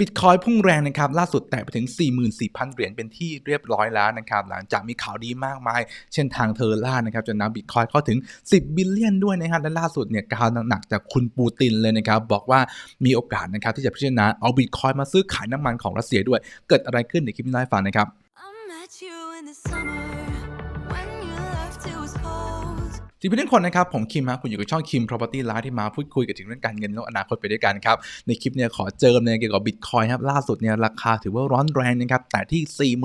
บิตคอยพุ่งแรงนะครับล่าสุดแตะไปถึง 44,000 เหรียญเป็นที่เรียบร้อยแล้วนะครับหลังจากมีข่าวดีมากมาย เช่นทางเทอร่านะครับจนนำบิตคอยเข้าถึง 10 บิลเลียนด้วยนะครับและล่าสุดเนี่ยข่าวหนักจากคุณปูตินเลยนะครับบอกว่ามีโอกาสนะครับที่จะพิจารณาเอาบิตคอยมาซื้อขายน้ำมันของรัสเซียด้วย เกิดอะไรขึ้นในคลิปนี้เล่าให้ฟังนะครับ cold. สวัสดีเพื่อนคนนะครับ ผมคิมฮะคุณอยู่กับช่องคิม property live ที่มาพูดคุยกันถึงเรื่องการเงินและอนาคตไปด้วยกันครับ ในคลิปเนี่ยขอเจิมเนี่ยเกี่ยวกับบิตคอยครับล่าสุดเนี่ยราคาถือว่าร้อนแรงนะครับ แต่ที่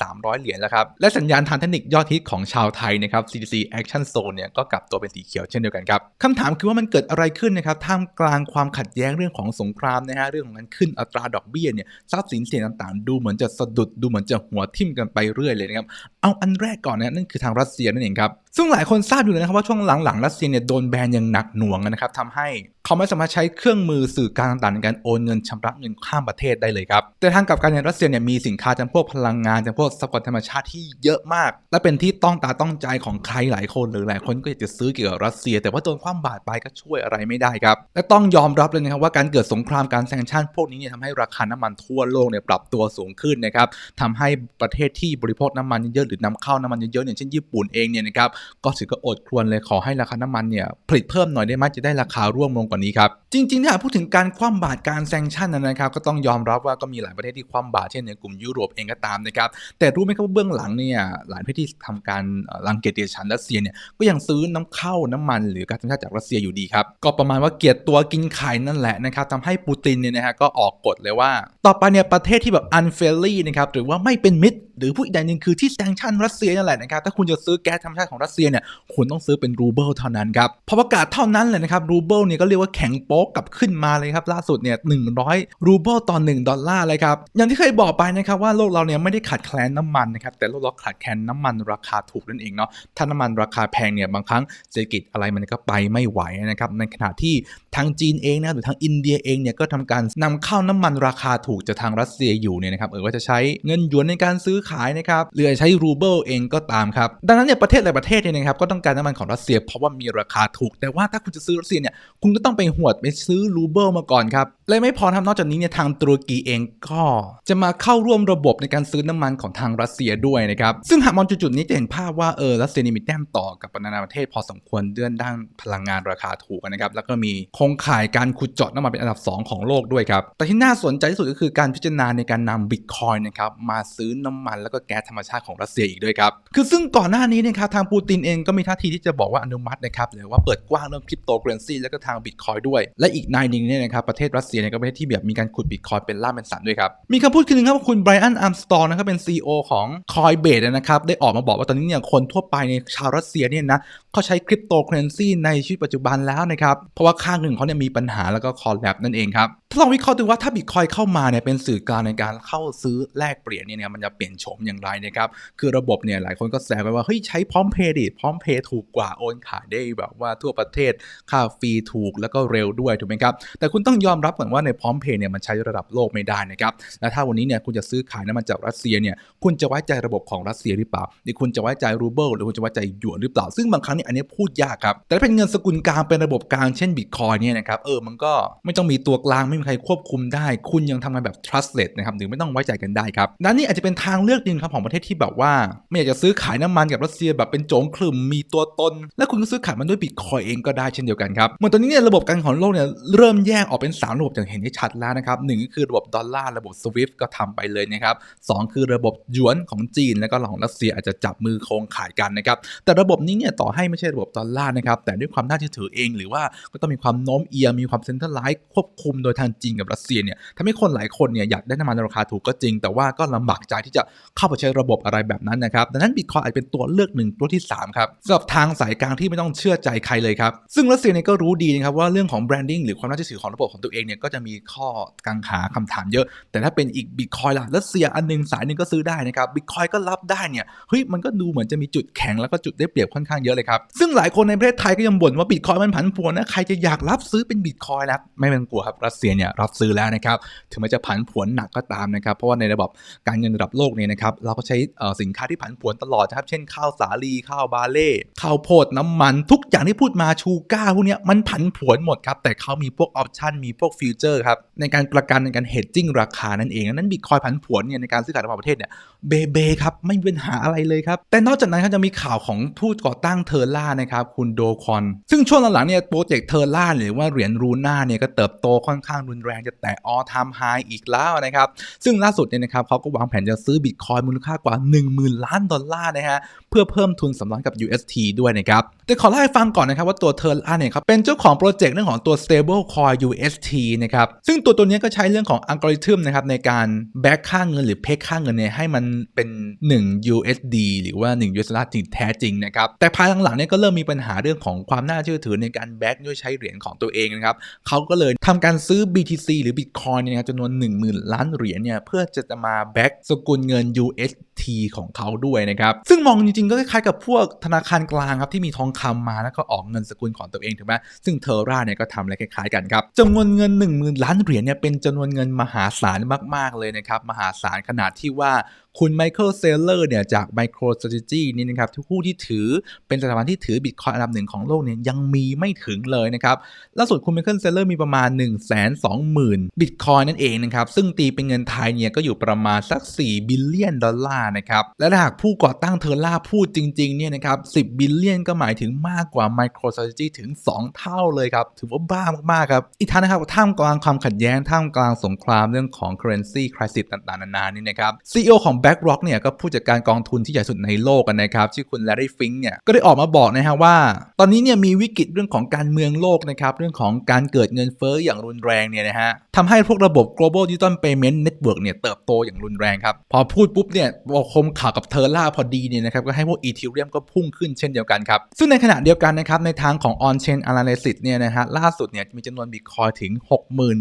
44,300 เหรียญแล้วครับ และสัญญาณทางเทคนิคยอดฮิตของชาวไทยนะครับ CDC Action Zone เนี่ยก็กลับตัวเป็นสีเขียวเช่นเดียวกันครับคำถามคือว่ามันเกิดอะไรขึ้นนะครับท่ามกลางความขัดแย้งเรื่องของสงครามนะฮะเรื่องของการขึ้นอัตราดอกเบี้ยเนี่ยทรัพย์สินเสี่ยงต่างๆ ดูเหมือนจะสะดุดดูเหมือนจะหัวทิ่มกันไปเรื่อยเลยนะครับ เอาอันแรกก่อนนะนั่นคือทางรัสเซียนั่นเองครับซึ่งหลายคนทราบอยู่แล้วนะครับว่าช่วงหลังๆรัสเซียเนี่ยโดนแบนอย่างหนักหน่วงนะครับทำให้ เขาไม่สามารถใช้เครื่องมือสื่อการต่างๆในการโอนเงินชำระเงินข้ามประเทศได้เลยครับ แต่ทางกับการเนี่ยรัสเซียเนี่ยมีสินค้าจำพวกพลังงานจำพวกทรัพยากรธรรมชาติที่เยอะมาก และเป็นที่ต้องตาต้องใจของใครหลายคนหรือหลายคนก็อยากจะซื้อเกี่ยวกับรัสเซีย แต่ว่าโดนความบาดไปก็ช่วยอะไรไม่ได้ครับ และต้องยอมรับเลยนะครับว่าการเกิดสงครามการแซงชั่นพวกนี้เนี่ยทำให้ราคาน้ำมันทั่วโลกเนี่ยปรับตัวสูงขึ้นนะครับทำให้ประเทศที่บริโภคน้ำมันเยอะหรือนำเข้าน้ำมันเยอะๆอย่างเช่นญี่ปุ่นเองเนี่ยนะครับก็ถือก็อดครวญเลยขอให้ราคาน้ำมันเนี่ยผลิตเพิ่มหน่อยได้ไหมจะได้ราคาร่วมลงว่านี้ครับ จริงๆถ้าพูดถึงการคว่ำบาตรการแซงชั่นนะครับ ก็ต้องยอมรับว่าก็มีหลายประเทศที่คว่ำบาตรเช่นในกลุ่มยุโรปเองก็ตามนะครับ แต่รู้ไหมครับว่าเบื้องหลังเนี่ยหลายประเทศที่ทำการเอ่อรังเกียจเดียดฉันรัสเซียเนี่ยก็ยังซื้อน้ำเข้าน้ำมัน หรือการธรรมชาติจากรัสเซียอยู่ดีครับก็ประมาณว่าเกลียดตัวกินไข่นั่นแหละนะครับทำให้ปูตินเนี่ยนะฮะก็ออกกฎเลยว่า ต่อไปเนี่ยประเทศที่แบบ unfairly นะครับหรือว่าไม่เป็นมิตรหรือผู้อีกอย่างหนึ่งคือที่แซงชั่นรัสเซียนั่นแหละนะครับถ้าคุณจะซื้อแก๊สธรรมชาติของรัสเซียเนี่ยคุณต้องซื้อเป็นรูเบิลเท่านั้นครับพอประกาศเท่านั้นเลยนะครับรูเบิลเนี่ยก็เรียกว่าแข็งโป๊กกลับขึ้นมาเลยครับล่าสุดเนี่ย100 รูเบิลต่อ 1 ดอลลาร์เลยครับอย่างที่เคยบอกไปนะครับว่าโลกเราเนี่ยไม่ได้ขาดแคลนน้ำมันนะครับแต่โลกเราขาดแคลนน้ำมันราคาถูกนั่นเองเนาะถ้าน้ำมันราคาแพงเนี่ยบางครั้งเศรษฐกิจอะไรมันก็ไปไม่ไหวนะครับในขณะที่ทางจีนเองนะหรือทางอินเดียเองเนี่ยก็ทำการนำเข้าน้ำมันราคาถูกจากทางรัสเซียอยู่เนี่ยนะครับเออว่าจะใช้เงินหยวนในการซื้อขายนะครับหรือใช้รูเบิลเองก็ตามครับดังนั้นเนี่ยประเทศหลายประเทศเนี่ยนะครับก็ต้องการน้ำมันของรัสเซียเพราะว่ามีราคาถูก แต่ว่าถ้าคุณจะซื้อรัสเซียเนี่ยคุณก็ต้องไปหวดไปซื้อรูเบิลมาก่อนครับ และไม่พอทำนอกจากนี้เนี่ยทางตุรกีเองก็จะมาเข้าร่วมระบบในการซื้อน้ำมันของทางรัสเซียด้วยนะครับ ซึ่งหากมองจุดๆนี้จะเห็นภาพว่าเออรัสเซียนี่มีแต้มต่อกับนานาประเทศพอสมควรเดือนด้านพลังงานราคาถูกนะครับ แล้วก็มีโครงข่ายการขุดเจาะน้ำมันเป็นอันดับ 2 ของโลกด้วยครับ แต่ที่น่าสนใจที่สุดก็คือการพิจารณาในการนำบิตคอยนะครับมาซื้อน้ำมันแล้วก็แก๊สธรรมชาติของรัสเซียอีกด้วยครับ คือซึ่งก่อนหน้านี้นะครับทางปูตินเองก็มีท่าทีที่จะบอกว่าอนุมัตินะครับหรือว่าเปิดกว้างเรื่องคริปโตเคอเรนซีแล้วก็ทางบิตคอยด้วย และอีกนายหนึ่งเนี่ยนะครับประเทศรัสเซียเนี่ยก็เป็นประเทศที่แบบมีการขุดบิตคอยเป็นล่ามเป็นสันด้วยครับ มีคำพูดคืนนึงครับคุณไบรอันอาร์มสตองนะครับเป็น CEO ของคอยเบดนะครับได้ออกมาบอกว่าตอนนี้เนี่ยคนทั่วไปในชาวรัสเซียเนี่ยนะเขาใช้คริปโตเคอเรนซีในชีวิตปัจจุบันแล้วนะครับเพราะว่าค่าเงินของเขาเนี่ยมีปัญหาแล้วก็คอลแลบนั่นเองครับ ถ้าลองวิเคราะห์ดูว่าถ้าบิตคอยเข้ามาเนี่ยเป็นสื่อกลางในการเข้าซื้อแลกเปลี่ยนเนี่ยมันจะเปลี่ยนโฉมอย่างไรนะครับคือระบบเนี่ยหลายคนก็แซวกันว่าเฮ้ยใช้พร้อมเพย์ดิพร้อมเพย์ถูกกว่าโอนขายได้แบบว่าทั่วประเทศค่าฟรีถูกแล้วก็เร็วด้วยถูกไหมครับแต่คุณต้องยอมรับก่อนว่าในพร้อมเพย์เนี่ยมันใช้ระดับโลกไม่ได้นะครับและถ้าวันนี้เนี่ยคุณจะซื้อขายน้ำมันจากรัสเซียเนี่ยคุณจะไว้ใจระบบของรัสเซียหรือเปล่าหรือคุณจะไว้ใจรูเบิลหรือคุณจะไว้ใจหยวนหรือเปล่า ซึ่งบางครั้งเนี่ยอันนี้พูดยากครับแต่ถ้าเป็นเงินสกุลกลางเป็นระบบกลางเช่นบิตคอยเนี่ยนะครับเออมันก็ไม่ต้องมีตัวกลางไม่มีใครควบคุมได้ คุณยังทำงานแบบ trustless นะครับหรือไม่ต้องไว้ใจกันได้ครับนั่นนี่อาจจะเป็นทางเลือกหนึ่งครับของประเทศที่แบบว่า ไม่อยากจะซื้อขายน้ำมันกับรัสเซียแบบเป็นโจงคลึมมีตัวตน และคุณก็ซื้อขายมันด้วยบิตคอยเองก็ได้เช่นเดียวกันครับเหมือนตอนนี้เนี่ยระบบการของโลกเนี่ยเริ่มแยกออกเป็น 3 ระบบอย่างเห็นได้ชัดแล้วนะครับหนึ่งก็คือระบบดอลลาร์ระบบ SWIFT ก็ทำไปเลยนะครับสองคือระบบหยวนของจีน แล้วก็ของรัสเซียอาจจะจับมือโครงข่ายกันนะครับแต่ระบบนี้เนี่ยต่อให้ไม่ใช่ระบบดอลลาร์นะครับแต่ด้วยความน่าเชื่อถือเอง หรือว่าก็ต้องมีความโน้มเอียงมีความเซ็นทรัลไลซ์ควบคุมโดยทางจีนกับรัสเซียเนี่ยทำให้คนหลายคนเนี่ยอยากได้น้ำมันราคาถูกก็จริง แต่ว่าก็ลำบากใจที่จะเข้าไปใช้ระบบอะไรแบบนั้นนะครับดังนั้นบิตคอยอาจเป็นตัวเลือกหนึ่งตัวที่3ครับสำหรับทางสายกลางที่ไม่ต้องเชื่อใจใครเลยครับซึ่งรัสเซียเนี่ยก็รู้ดีนะครับว่าเรื่องของแบรนดิ้งหรือความน่าเชื่อถือของระบบของตัวเองเนี่ยก็จะมีข้อกังขาคำถามเยอะ แต่ถ้าเป็นอีกบิตคอยล่ะรัสเซียอันหนึงสายหนึ่งก็ซื้อได้นะครับบิตคอยก็รับได้เนี่ยเฮ้ยมันก็ดูเหมือนจะมีจุดแข็งแล้วก็จุดได้เปรียบค่อนข้างเยอะเลยครับซึ่งหลายคนในประเทศไทยก็ยังบ่นว่าบิตคอยมันผันผวนนะใครจะอยากรับซื้อเป็นบิตคอยนะไม่เป็นกลัวครับรัสเซียเนี่ยรับซื้อแล้วนะครับถึงแม้จะผันผวนหนักก็ตามนะครับเพราะว่าในระบบการเงินระดับโลกเนี่ยนะครับเราก็ใช้สินค้าที่ผันผวนตลอดนะครับเช่นข้าวสาลีข้าวบาเล่ข้าวโพดน้ำมันทุกอย่างที่พูดมาชูก้าพวกเนี้ยมันผันผวนหมดครับแต่เขามีพวกออปชันมีพวกฟิวเจอร์ครับในการประกันในการเฮดจิ้งราคานั่นเองดังนั้นบิตคอยผันผวนเนี่ยในการซื้อขายระหว่างประเทศเนี่ยเบเบครับไม่มีปัญหาอะไรเลยครับแต่นอกจากนั้นครับจะมีข่าวของผู้ก่อตั้งเทอร์ล่านะครับคุณโดคอน ซึ่งช่วงหลังๆเนี่ยโปรเจกต์เทอร์ล่าหรือว่าเหรียญรูน่าเนี่ยก็เติบโตค่อนข้างรุนแรงจะแตะออทามไฮอีกแล้วนะครับ ซึ่งล่าสุดเนี่ยนะครับเขาก็วางแผนจะซื้อบิตคอยมูลค่ากว่า 10,000 ล้านดอลลาร์นะฮะเพื่อเพิ่มทุนสำรองกับ UST ด้วยนะครับแต่ขอเล่าให้ฟังก่อนนะครับว่าตัวเทอร์ล่าเนี่ยครับเป็นเจ้าของโปรเจกต์เรื่องของตัว stable coin UST นะครับซึ่งตัวตัวนี้ก็ใช้เรื่องของอัลกอริทึมนะครับในการแบ็กค่าเงินหรือเพกค่าเงินเนี่ยให้มันเป็น 1 USD หรือว่า 1 US ดอลลาร์จริงแท้จริงนะครับแต่ภายหลังๆเนี่ยก็เริ่มมีปัญหาเรื่องของความน่าเชื่อถือในการแบ็กด้วยใช้เหรียญของตัวเองนะครับเขาก็เลยทำการซื้อ BTC หรือ Bitcoin เนี่ยนะครับจำนวน 10,000 ล้านเหรียญเนี่ยเพื่อจะจะมาแบ็กสกุลเงิน UST ของเขาด้วยนะครับซึ่งมองจริงๆ ก็คล้ายๆกับพวกธนาคารกลางครับที่มีทองคำมาแล้วก็ออกเงินสกุลของตัวเองถูกไหมซึ่งเทอร่าเนี่ยก็ทำอะไรคล้ายๆกันครับจำนวนเงิน 10,000 ล้านเหรียญเนี่ยเป็นจำนวนเงินมหาศาลมากๆเลยนะครับมหาศาลขนาดที่ว่าคุณไมเคิลเซเลอร์เนี่ยจาก MicroStrategy นี่นะครับที่ผู้ที่ถือเป็นสถาบันที่ถือบิตคอยอันดับหนึ่งของโลกเนี่ยยังมีไม่ถึงเลยนะครับล่าสุดคุณไมเคิลเซเลอร์มีประมาณ1 2 0 0 0 0 บิตคอยนั่นเองนะครับซึ่งตีเป็นเงินไทยเนี่ยก็อยู่ประมาณสัก 4 บิลเลียนดอลลาร์นะครับและหากผู้ก่อตั้งเทอร์ล่าพูดจริงๆเนี่ยนะครับ 10 บิลเลียนก็หมายถึงมากกว่า MicroStrategy ถึง 2 เท่าเลยครับ ถือว่าบ้ามากๆครับ อีกทั้งนะครับท่ามกลางความขัดแย้งท่ามกลางสงครามเรื่องของ currency crisis ต่างๆ นานานี่นะครับ CEO ของ BlackRock เนี่ยก็ผู้จัดการกองทุนที่ใหญ่สุดในโลกกันนะครับชื่อคุณ Larry Fink เนี่ยก็ได้ออกมาบอกนะฮะว่า ตอนนี้เนี่ยมีวิกฤตเรื่องของการเมืองโลกนะครับเรื่องของการเกิดเงินเฟ้ออย่างรุนแรงเนี่ยนะฮะทำให้พวกระบบ global digital payment network เนี่ยเติบโตอย่างรุนแรงครับ พอพูดปุ๊บเนี่ยพอคมข่าวกับเทอร์ล่าพอดีเนี่ยนะครับก็ให้พวกอีเทเรียมก็พุ่งขึ้นเช่นเดียวกันครับ ซึ่งในขณะเดียวกันนะครับในทางของ on chain analysis เนี่ยนะฮะล่าสุดเนี่ยมีจำนวนบิตคอยถึง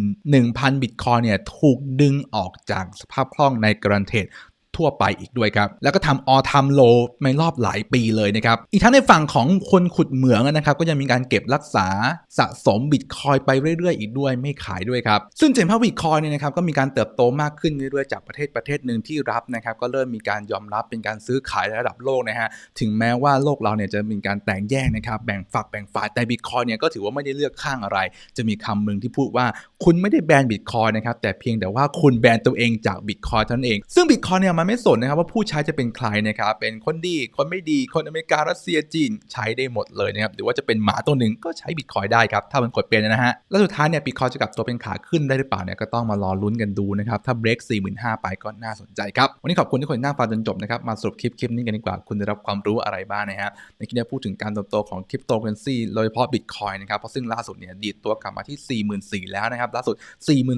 61,000บิตคอยเนี่ยถูกดึงออกจากสภาพคล่องในกรันเทด ทั่วไปอีกด้วยครับ แล้วก็ทำ all time low ในรอบหลายปีเลยนะครับ อีกทั้งในฝั่งของคนขุดเหมืองนะครับ ก็ยังมีการเก็บรักษาสะสมบิตคอยไปเรื่อยๆ อีกด้วยไม่ขายด้วยครับ ซึ่งเจนภาพบิตคอยเนี่ยนะครับก็มีการเติบโตมากขึ้นเรื่อยๆจากประเทศประเทศหนึ่งที่รับนะครับก็เริ่มมีการยอมรับเป็นการซื้อขายระดับโลกนะฮะถึงแม้ว่าโลกเราเนี่ยจะมีการแตกแยกนะครับแบ่งฝักแบ่งฝ่ายแต่บิตคอยเนี่ยก็ถือว่าไม่ได้เลือกข้างอะไร จะมีคำมึงที่พูดว่าคุณไม่ได้แบนบิตคอยนะครับแต่เพียงแต่ว่าคุณแบนตัวเองจากบิตคอยเท่านั้นเองซึ่งบิตคอยเนี่ยมันไม่สนนะครับว่าผู้ใช้จะเป็นใครนะครับ เป็นคนดี คนไม่ดี คนอเมริการัสเซียจีนใช้ได้หมดเลยนะครับ หรือว่าจะเป็นหมาตัวหนึ่งก็ใช้บิตคอยได้ครับ ถ้ามันกดเป็นนะฮะ แล้วสุดท้ายเนี่ยบิตคอยจะกลับตัวเป็นขาขึ้นได้หรือเปล่าเนี่ยก็ต้องมารอลุ้นกันดูนะครับ ถ้าเบรก45,000ไปก็น่าสนใจครับ วันนี้ขอบคุณที่คนนั่งฟังจนจบนะครับ มาสรุปคลิปคลิปนี้กันดีกว่า คุณได้รับความรู้อะไรบ้างนะฮะ ในคลิปนี้พูดถึงการเติบโตของคริปโตเคอเรนซีโดยเฉพาะบิตคอยนะครับ เพราะซึ่งล่าสุดเนี่ยดีดตัวกลับมาที่ 44,000แล้วนะครับล่าสุด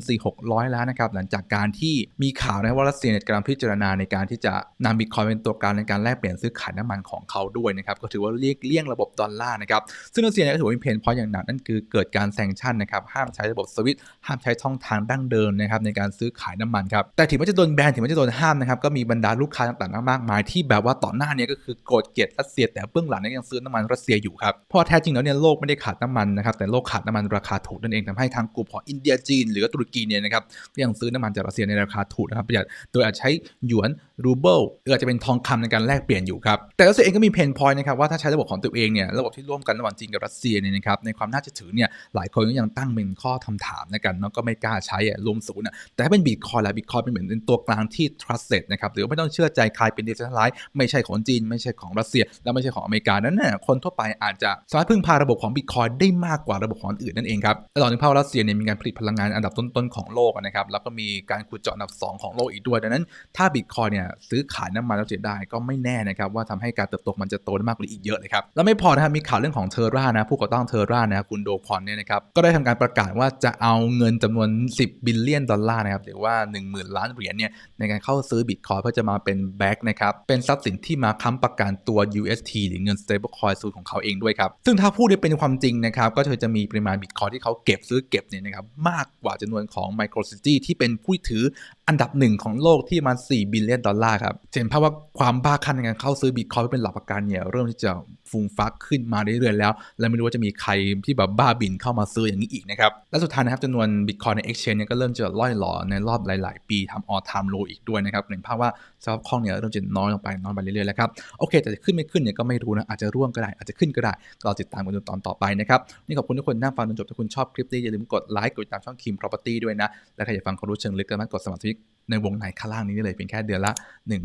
44,600 แล้วนะครับหลังจากการที่มีข่าวนะว่ารัสเซียกำลังพิจารณาในการที่จะนำบิตคอยเป็นตัวกลางในการแลกเปลี่ยนซื้อขายน้ำมันของเขาด้วยนะครับก็ถือว่าเรียกเลี่ยงระบบดอลลาร์นะครับซึ่งรัสเซียก็ถือว่ามีเพนพอยต์อย่างหนักนั่นคือเกิดการแซงชั่นนะครับห้ามใช้ระบบสวิตห้ามใช้ช่องทางดั้งเดิมนะครับในการซื้อขายน้ำมันครับแต่ถึงแม้จะโดนแบนถึงแม้จะโดนห้ามนะครับก็มีบรรดาลูกค้าต่างๆมากมาย ที่แบบว่าต่อหน้าเนี่ยก็คือโกรธเกลียดรัสเซีย แต่เบื้องหลังเนี่ยยังซื้อน้ำมันรัสเซียอยู่ครับเพราะแท้จริงแล้วเนี่ยโลกไม่ได้ขาดน้ำมันนะครับแต่โลกขาดน้ำมันราคาถูกนั่นเองทำให้ทางกลุ่มของอินเดียจีน หรือตุรกีเนี่ยนะครับยังซื้อน้ำมันจากรัสเซียในราคาถูกนะครับประหยัดโดยอาจใช้หยวนรูเบิลหรืออาจจะเป็นทองคำในการแลกเปลี่ยนอยู่ครับ แต่รัสเซียเองก็มีเพนพอยต์นะครับว่าถ้าใช้ระบบของตัวเองเนี่ยระบบที่ร่วมกันระหว่างจีนกับรัสเซียเนี่ยนะครับในความน่าจะถือเนี่ยหลายคนก็ยังตั้งเป็นข้อคำถามนะกันเนาะก็ไม่กล้าใช้อะรวมศูนย์อะแต่ถ้าเป็นบิตคอยและบิตคอยเป็นเหมือนเป็นตัวกลางที่ trusted นะครับหรือว่าไม่ต้องเชื่อใจใครเป็น decentralized ไม่ใช่ของจีน ไม่ใช่ของรัสเซีย และไม่ใช่ของอเมริกานั้นน่ะคนทั่วไปอาจจะสามารถพึ่งพาระบบของบิตคอยได้มากกว่าระบบของอื่นนั่นเองครับแลอนภาพรัสเซียเนี่ยมีการผลิตพลังงานอันดับต้นๆของโลกนะครับแล้วก็มีการขุดเจาะอันดับ 2 ของโลกอีกด้วยดังนั้นถ้าบิตคอยเนี่ยซื้อขายน้ำมันแล้วเสียได้ก็ไม่แน่นะครับว่าทำให้การเติบโตมันจะโตได้มากกว่าอีกเยอะเลยครับแล้วไม่พอนะครับมีข่าวเรื่องของเทอร่านะผู้ก่อตั้งเทอร่านะคุณโดคอนเนี่ยนะครับก็ได้ทำการประกาศว่าจะเอาเงินจำนวน 10 บิลเลียนดอลลาร์นะครับหรือว่า 10,000 ล้านเหรียญเนี่ยในการเข้าซื้อบิตคอยเพื่อจะมาเป็นแบ็กนะครับเป็นทรัพย์สินที่มาค้ำประกันตัว UST หรือเงิน stable coin สูตรของเขาเองด้วยครับซึ่งถ้าพูดได้เป็นความจริงนะครับก็คือจะมีปริมาณบิตคอยที่เขาเก็บซื้อเก็บเนี่ยนะครับมากกว่าจำนวนของ MicroStrategy ที่เป็นผู้ถืออันดับหนึ่งของโลกที่มา4บิลเลียนดอลลาร์ครับเห็นภาพว่าความบ้าคลั่งในการเข้าซื้อบิตคอยเป็นหลักประกันเนี่ยเริ่มที่จะฟูมฟักขึ้นมาเรื่อยๆแล้ว และไม่รู้ว่าจะมีใครที่แบบบ้าบินเข้ามาซื้ออย่างนี้อีกนะครับ และสุดท้ายนะครับจำนวนบิตคอยใน Exchange เนี่ยก็เริ่มจะล่อยหลอในรอบหลาย ๆ ปีทำ all time low อีกด้วยนะครับเห็นภาพว่าสภาพคล่องเนี่ยเริ่มจะน้อยลงไปน้อยไปเรื่อยๆแล้วครับโอเค แต่จะขึ้นไม่ขึ้นเนี่ยก็ไม่รู้นะอาจจะร่วงก็ได้อาจจะขึ้นก็ได้รอติดตามกันดูตอนต่อไปนะครับนี่ขอบคุณทุกคนนั่งฟังจนจบถ้าคุณชอบคลิปนี้อย่าลืมกดไลค์กดติดตามช่องคิม property ด้วยนะและใครอยากฟังความรู้เชิงลึกก็สามารถกดสมัครสมาชิกในวงในข้างล่างนี้ได้เลยเพียงแค่เดือนละ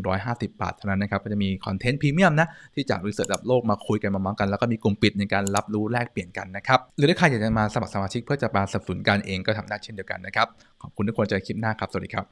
150 บาทเท่านั้นนะครับก็จะมีคอนเทนต์พรีเมียมนะที่จากรีเสิร์ชระดับโลกมาคุุยกันมาเมาส์กัน แล้วก็มีกลุ่มปิดในการรับรู้แลกเปลี่ยนกันนะครับ หรือถ้าใครอยากจะมาสมัครสมาชิกเพื่อจะมาสนับสนุนกันเองก็ทำได้เช่นเดียวกันนะครับ ขอบคุณทุกคนเจอคลิปหน้าครับ สวัสดีครับ